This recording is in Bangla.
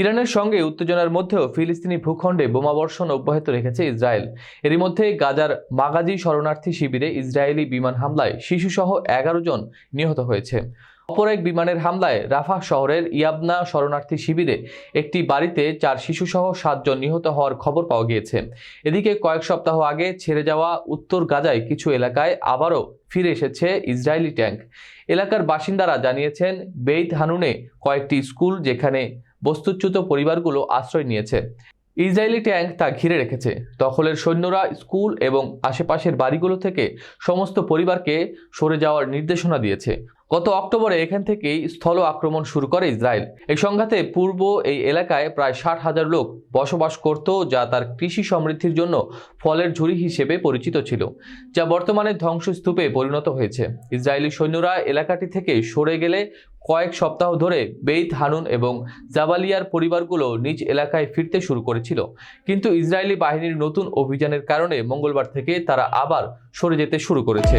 ইরানের সঙ্গে উত্তেজনার মধ্যেও ফিলিস্তিনি ভূখণ্ডে বোমাবর্ষণ অব্যাহত রেখেছে ইসরায়েল। এরই মধ্যে গাজার মাগাজি শরণার্থী শিবিরে ইসরায়েলি বিমান হামলায় শিশুসহ এগারো জন নিহত হয়েছে। অপর এক বিমানের হামলায় রাফা শহরের ইয়াবনা শরণার্থী শিবিরে একটি বাড়িতে চার শিশুসহ সাতজন নিহত হওয়ার খবর পাওয়া গিয়েছে। এদিকে কয়েক সপ্তাহ আগে ছেড়ে যাওয়া উত্তর গাজায় কিছু এলাকায় আবারও ফিরে এসেছে ইসরায়েলি ট্যাঙ্ক। এলাকার বাসিন্দারা জানিয়েছেন, বেইত হানুনে কয়েকটি স্কুল যেখানে বস্তুচ্যুত পরিবারগুলো আশ্রয় নিয়েছে। ইসরায়েলি ট্যাঙ্ক তা ঘিরে রেখেছে। দখলের সৈন্যরা স্কুল এবং আশেপাশের বাড়িগুলো থেকে সমস্ত পরিবারকে সরে যাওয়ার নির্দেশনা দিয়েছে। গত অক্টোবরে এখান থেকেই স্থল আক্রমণ শুরু করে ইসরায়েল। এই সংঘাতে পূর্ব এই এলাকায় প্রায় ষাট হাজার লোক বসবাস করত, যা তার কৃষি সমৃদ্ধির জন্য ফলের ঝুড়ি হিসেবে পরিচিত ছিল, যা বর্তমানে ধ্বংসস্তূপে পরিণত হয়েছে। ইসরায়েলি সৈন্যরা এলাকাটি থেকে সরে গেলে কয়েক সপ্তাহ ধরে বেইত হানুন এবং জাবালিয়ার পরিবারগুলো নিজ এলাকায় ফিরতে শুরু করেছিল। কিন্তু ইসরায়েলি বাহিনীর নতুন অভিযানের কারণে মঙ্গলবার থেকে তারা আবার সরে যেতে শুরু করেছে।